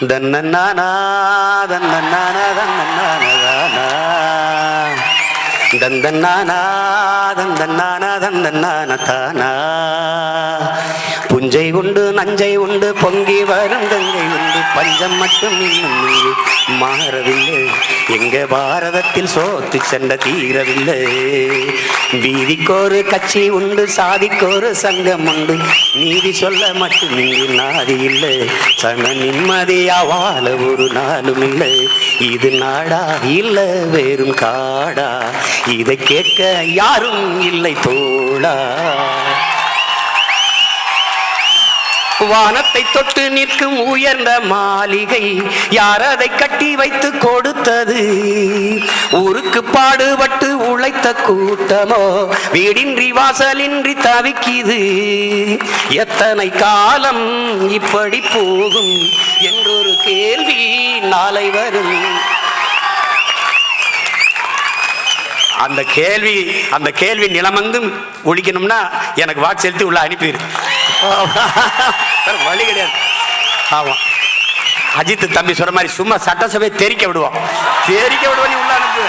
தன்னன்னானா தன்னன்னானா தன்னன்னானா தந்தன்னானா தந்தன்னானா தந்தன்னான தானா. புஞ்சை உண்டு நஞ்சை உண்டு பொங்கி வரும் கங்கை உண்டு பஞ்சம் மட்டும் இன்னும் மாறவில்லை. எங்க பாரதத்தில் சோத்து சண்டை தீரவில்லை. வீதிக்கோரு கட்சி உண்டு சாதிக்கோரு சங்கம் உண்டு. நீதி சொல்ல மட்டும் இங்கு நாதி இல்லை. சன நிம்மதியா வாழ ஒரு நாளும் இல்லை. இது நாடா இல்லை வெறும் காடா. இதை கேட்க யாரும் இல்லை தோழா வானத்தை தொட்டு நிற்கும் உயர்ந்த மாளிகை யார் அதை கட்டி வைத்து கொடுத்தது? ஊருக்கு பாடுபட்டு உழைத்த கூட்டமோ? வீடின்றி வாசலின்றி தவிக்குது. எத்தனை காலம் இப்படி போகும்? என்றொரு கேள்வி நாளை வரும். அந்த கேள்வி அந்த கேள்வி நிலமங்கும் ஒழிக்கணும்னா எனக்கு வாக்கு செலுத்தி உள்ள அனுப்பிடு சார் வழி கிடையாது. ஆமா. அஜித் தம்பி சொல்ற மாதிரி சும்மா சட்டசபையை தெரிக்க விடுவோம். தெரிக்க விடுவோம் நீ உள்ள அனுப்பு.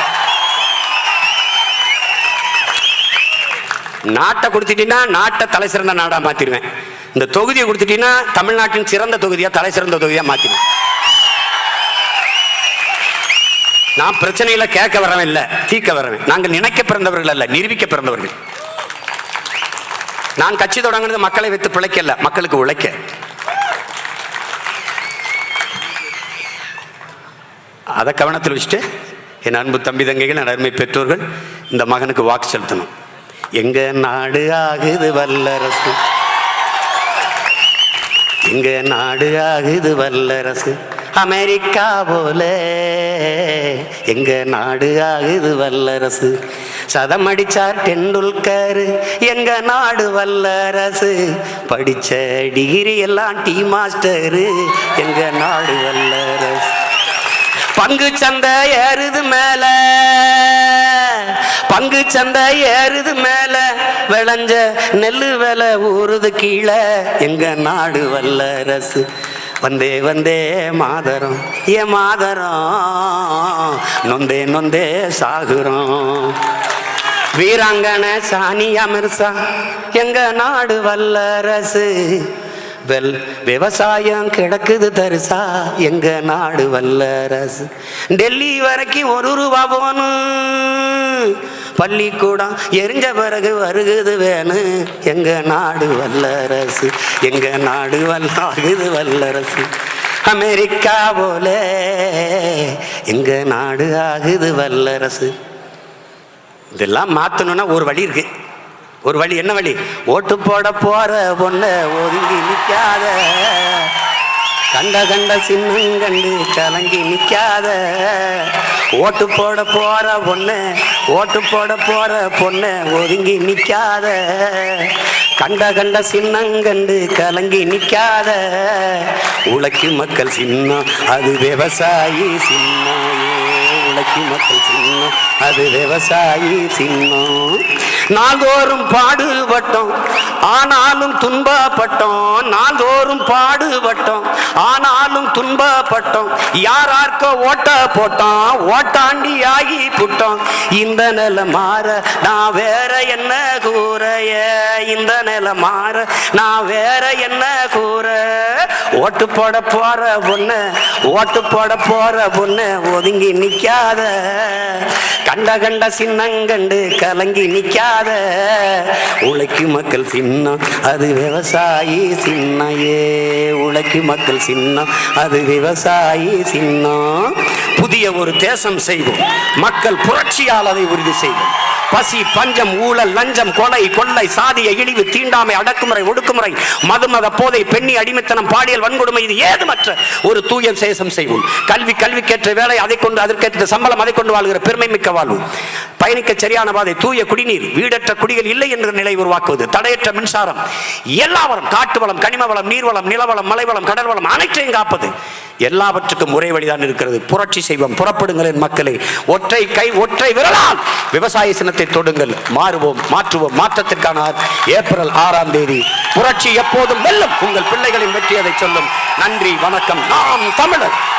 நாட்டை கொடுத்துட்டீங்கன்னா நாட்டை தலை சிறந்த நாடா மாற்றிடுவேன் இந்த தொகுதியை கொடுத்துட்டீங்கன்னா தமிழ்நாட்டின் சிறந்த தொகுதியா தலை சிறந்த தொகுதியா மாற்றிடுவேன் நான் பிரச்சனையில கேட்க வரவன் இல்லை தீக்க வரவன். நாங்கள் நினைக்க பிறந்தவர்கள் அல்ல நிரூபிக்க பிறந்தவர்கள். நான் கட்சி தொடங்கினது மக்களை வைத்து பிழைக்கல மக்களுக்கு உழைக்க. அதை கவனத்தில் வச்சுட்டு என் அன்பு தம்பி தங்கைகள் என் அருமை பெற்றோர்கள் இந்த மகனுக்கு வாக்கு செலுத்தணும். எங்க நாடு ஆகுது வல்லரசு. எங்க நாடு ஆகுது வல்லரசு. அமெரிக்கா போல எங்க நாடு ஆகுது வல்லரசு. சதம் அடிச்சார் டெண்டுல்கர். எங்க நாடு வல்லரசு. படிச்ச டிகிரி எல்லாம் டீ மாஸ்டரு. எங்க நாடு வல்லரசு. பங்கு சந்தை ஏறுது மேல. பங்கு சந்தை ஏறுது மேல. விளைஞ்ச நெல்லு விலை ஊறுது கீழே. எங்க நாடு வல்லரசு. வந்தே வந்தே மாதரம். ஏ மாதரம். நொந்தே நொந்தே சாகுறோம் வீராங்கனை சானியா மிர்சா எங்க நாடு வல்லரசு. வெல் விவசாயம் கிடக்குது தரிசா எங்க நாடு வல்லரசு. டெல்லி வரைக்கும் ஒரு ரூபா போகணும் பள்ளிக்கூடம் எரிஞ்ச பிறகு வருகுது வேணும் எங்க நாடு வல்லரசு எங்க நாடு வல்லாகுது வல்லரசு. அமெரிக்கா போல எங்க நாடு ஆகுது வல்லரசு. இதெல்லாம் மாற்றணும்னா ஒரு வழி இருக்கு. ஒரு வழி என்ன வழி? ஓட்டு போட போற பொண்ண ஒதுங்கி நிற்காத கண்ட கண்ட சின்னம் கண்டு கலங்கி நிற்காத ஓட்டு போட போற பொண்ணு ஓட்டு போட போற பொண்ணு ஒதுங்கி நிற்காத கண்ட கண்ட சின்னங்கண்டு கலங்கி நிற்காத உழைக்கும் மக்கள் சின்னம் அது விவசாயி சின்னம். நாளைக்கு மக்கள் சின்னம். அது விவசாயி சின்னம். நாள்தோறும் பாடுபட்டோம் ஆனாலும் துன்பப்பட்டோம் நாள்தோறும் பாடுபட்டோம். ஆனாலும் துன்பப்பட்டோம். யாரார்க்கோ ஓட்ட போட்டோம் ஓட்டாண்டி ஆகி புட்டோம். இந்த நிலை மாற நான் வேற என்ன கூறைய? இந்த நிலை மாற நான் வேற என்ன கூற? ஓட்டு போட போற பொண்ணு ஓட்டு போட போற பொண்ணு ஒதுங்கி நிக்காத. கண்ட கண்ட சின்னங்கண்டு கலங்கி நிக்காத. உழைக்கு மக்கள் சின்னம் அது விவசாயி சின்னையே. உழைக்கு மக்கள் சின்னம் அது விவசாயி சின்னம். புதிய ஒரு தேசம் செய்வோம். மக்கள் புரட்சியால் அதை உறுதி செய்வோம். பசி பஞ்சம் ஊழல் லஞ்சம் கொலை கொள்ளை சாதிய இழிவு தீண்டாமை அடக்குமுறை ஒடுக்குமுறை மதுமத போதை பெண்ணி அடிமைத்தனம் பாலியல் வன்கொடுமை இது ஏதுமற்ற ஒரு தூய சேசம் செய்வோம். கல்வி கல்விக்கேற்ற வேலை அதை கொண்டு அதற்கேற்ற சம்பளம் அதை கொண்டு வாழ்கிற பெருமை மிக்க வாழ்வு. பயணிக்க சரியான பாதை தூய குடிநீர் வீடற்ற குடிகள் இல்லை என்ற நிலை உருவாக்குவது தடையற்ற மின்சாரம் எல்லா வளம் காட்டு வளம் கனிம வளம் நீர்வளம் நிலவளம் மலைவளம் கடல் வளம் அனைத்தையும் காப்பது. எல்லாவற்றுக்கும் ஒரே வழிதான் இருக்கிறது. புரட்சி செய்வோம். புறப்படுங்களின் மக்களை. ஒற்றை கை ஒற்றை விரலால் விவசாய சின்னத்தை மாற்றத்தை தொடுங்கள். மாறுவோம் மாற்றுவோம். மாற்றத்திற்கான ஏப்ரல் ஆறாம் தேதி புரட்சி எப்போதும் வெல்லும். உங்கள் பிள்ளைகளின் வெற்றியதை சொல்லும். நன்றி வணக்கம். நாம் தமிழர்.